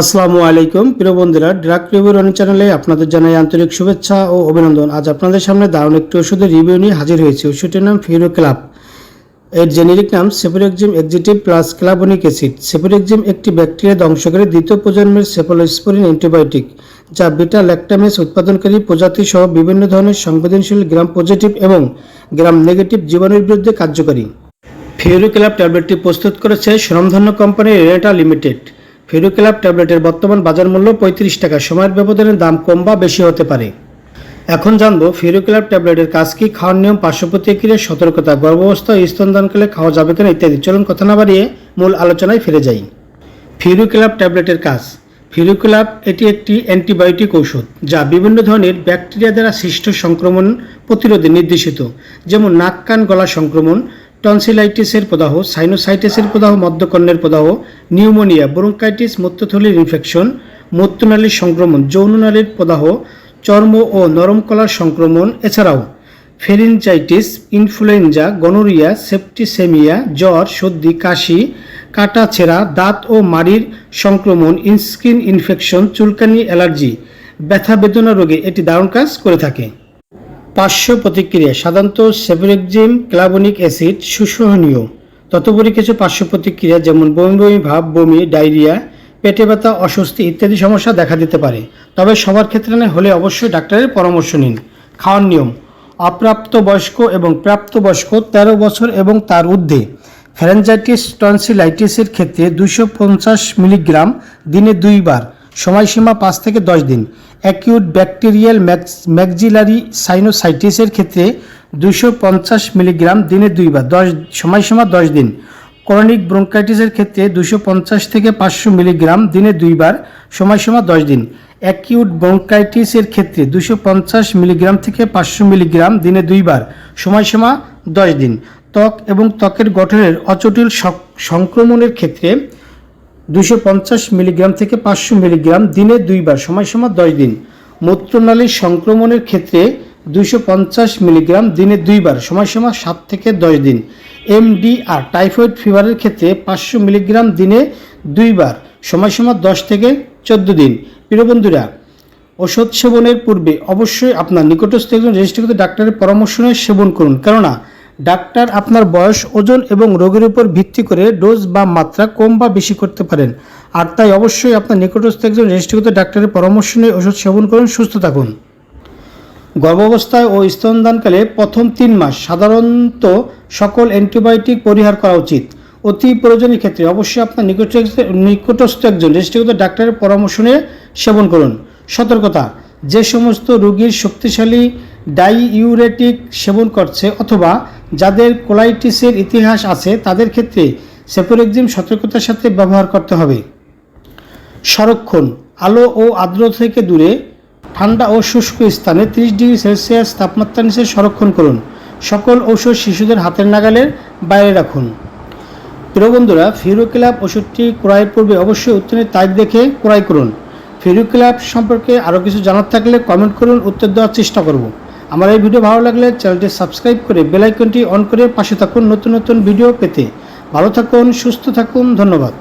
আসসালামু আলাইকুম, প্রিয় বন্ধুরা, ড্রাগ রিভিউ রানি চ্যানেলে আপনাদের জানাই আন্তরিক শুভেচ্ছা ও অভিনন্দন। আজ আপনাদের সামনে দারুণ একটি ওষুধের রিভিউ নিয়ে হাজির হয়েছে। ওষুধটির নাম ফিরো ক্লাব এর জেনেরিক নাম সেপোরেকজিম এক্সিটিভ প্লাস ক্লাবনিক অ্যাসিড। সেপোরেকজিম একটি ব্যাকটেরিয়া ধ্বংসকারী দ্বিতীয় প্রজন্মের সেপোলোস্পোরিন অ্যান্টিবায়োটিক, যা বিটা ল্যাকটামেস উৎপাদনকারী প্রজাতি সহ বিভিন্ন ধরনের সংবেদনশীল গ্রাম পজিটিভ এবং গ্রাম নেগেটিভ জীবাণুর বিরুদ্ধে কার্যকরী। ফিউরিক্লাব ট্যাবলেটটি প্রস্তুত করেছে সুনামধন্য কোম্পানি রেটা লিমিটেড। ফিউরিক্লাব ট্যাবলেটের বর্তমান বাজার মূল্য পঁয়ত্রিশ টাকা। সময়ের ব্যবধানে দাম কম বা বেশি হতে পারে। এখন জানব ফিউরিক্লাব ট্যাবলেটের কাজ কি, খাওয়ার নিয়ম, পার্শ্ব প্রতিক্রিয়া, সতর্কতা, গর্ভাবস্থা স্তনদানকালে খাওয়া যাবে কিনা ইত্যাদি। চলুন কথা না বাড়িয়ে মূল আলোচনায় ফিরে যাই। ফিউরিক্লাব ট্যাবলেটের কাজ। ফিউরিক্লাব এটি একটি অ্যান্টিবায়োটিক ঔষধ যা বিভিন্ন ধরনের ব্যাকটেরিয়া দ্বারা সৃষ্ট সংক্রমণ প্রতিরোধে নির্দেশিত। যেমন নাক, কান, গলা সংক্রমণ টনসিলাইটিসের প্রদাহ সাইনোসাইটিসের প্রদাহ, মদ্যকর্ণের প্রদাহ নিউমোনিয়া ব্রোঙ্কাইটিস মূত্রথলির ইনফেকশন মূত্রনালীর সংক্রমণ, যৌননালীর প্রদাহ, চর্ম ও নরম কলার সংক্রমণ এছাড়াও ফেরিনজাইটিস ইনফ্লুয়েঞ্জা গনোরিয়া সেপ্টিসেমিয়া জ্বর, সর্দি, কাশি, কাটা ছেঁড়া, দাঁত ও মাড়ির সংক্রমণ ইনস্কিন ইনফেকশন চুলকানি, অ্যালার্জি, ব্যথা, বেদনা রোগে এটি দারুণ কাজ করে থাকে। পার্শ্ব প্রতিক্রিয়া, সাধারণত সেভরেকজিম ক্লাবনিক অ্যাসিড, সুসহনীয়। ততপরি কিছু পার্শ্ব প্রতিক্রিয়া যেমন বমি বমি ভাব, বমি, ডায়রিয়া, পেটে ব্যথা, অস্বস্তি ইত্যাদি সমস্যা দেখা দিতে পারে। তবে সবার ক্ষেত্রে না, হলে অবশ্যই ডাক্তারের পরামর্শ নিন। খাওয়ার নিয়ম, অপ্রাপ্তবয়স্ক এবং প্রাপ্তবয়স্ক তেরো বছর এবং তার ঊর্ধ্বে। ফ্যারেঞ্জাইটিস, টনসিলাইটিসের ক্ষেত্রে দুশো পঞ্চাশ মিলিগ্রাম দিনে দুইবার। সময়সীমা পাঁচ থেকে দশ দিন। অ্যাকিউট ব্যাকটেরিয়াল ম্যাকজিলারি সাইনোসাইটিসের ক্ষেত্রে দুশো পঞ্চাশ মিলিগ্রাম দিনে দুইবার, দশ, সময়সীমা দশ দিন। ক্রনিক ব্রঙ্কাইটিসের ক্ষেত্রে দুশো পঞ্চাশ থেকে পাঁচশো মিলিগ্রাম দিনে দুইবার, সময়সীমা দশ দিন। অ্যাকিউট ব্রঙ্কাইটিসের ক্ষেত্রে দুশো পঞ্চাশ মিলিগ্রাম থেকে পাঁচশো মিলিগ্রাম দিনে দুইবার, সময়সীমা দশ দিন। ত্বক এবং ত্বকের গঠনের অচটিল সক- সংক্রমণের ক্ষেত্রে দুশো পঞ্চাশ মিলিগ্রাম থেকে পাঁচশো মিলিগ্রাম দিনে দুইবার সময়সীমা দশ দিন। মূত্রনালীর সংক্রমণের ক্ষেত্রে দুশো পঞ্চাশ মিলিগ্রাম দিনে দুইবার সময়সীমা সাত থেকে দশ দিন। এমডিআর, টাইফয়েড ফিভারের ক্ষেত্রে পাঁচশো মিলিগ্রাম দিনে দুইবার সময়সীমা দশ থেকে চোদ্দ দিন। প্রিয় বন্ধুরা, ওষুধ সেবনের পূর্বে অবশ্যই আপনার নিকটস্থ একজন রেজিস্ট্রিকৃত ডাক্তারের পরামর্শ নিয়ে সেবন করুন। কেননা ডাক্তার আপনার বয়স, ওজন এবং রোগের উপর ভিত্তি করে ডোজ বা মাত্রা কম বা বেশি করতে পারেন। আর তাই অবশ্যই আপনার নিকটস্থ একজন রেজিস্ট্রিকৃত ডাক্তারের পরামর্শ নিয়ে ওষুধ সেবন করুন, সুস্থ থাকুন। গর্ভাবস্থায় ও স্তনদানকালে প্রথম তিন মাস সাধারণত সকল অ্যান্টিবায়োটিক পরিহার করা উচিত। অতি প্রয়োজনীয় ক্ষেত্রে অবশ্যই আপনার নিকটস্থ নিকটস্থ একজন রেজিস্ট্রিকৃত ডাক্তারের পরামর্শ নিয়ে সেবন করুন। সতর্কতা, যে সমস্ত রোগীর শক্তিশালী ডাইইউরেটিক সেবন করছে অথবা যাদের কোলাইটিসের ইতিহাস আছে তাদের ক্ষেত্রে সেপোরেক্সিম সতর্কতার সাথে ব্যবহার করতে হবে। সংরক্ষণ, আলো ও আর্দ্রতা থেকে দূরে, ঠান্ডা ও শুষ্ক স্থানে 30 ডিগ্রি সেলসিয়াস তাপমাত্রা নিচে সংরক্ষণ করুন। সকল ঔষধ শিশুদের হাতের নাগালের বাইরে রাখুন। প্রিয় বন্ধুরা ফিরোক্লাব ওষুধটি ক্রয়ের পূর্বে অবশ্যই উত্তরের তারিখ দেখে ক্রয় করুন। ফিরোক্লাব সম্পর্কে আরও কিছু জানার থাকলে কমেন্ট করুন, উত্তর দেওয়ার চেষ্টা করব। আমার এই ভিডিও ভালো লাগলে চ্যানেলটি সাবস্ক্রাইব করে বেলাইকনটি অন করে পাশে থাকুন নতুন নতুন ভিডিও পেতে। ভালো থাকুন, সুস্থ থাকুন, ধন্যবাদ।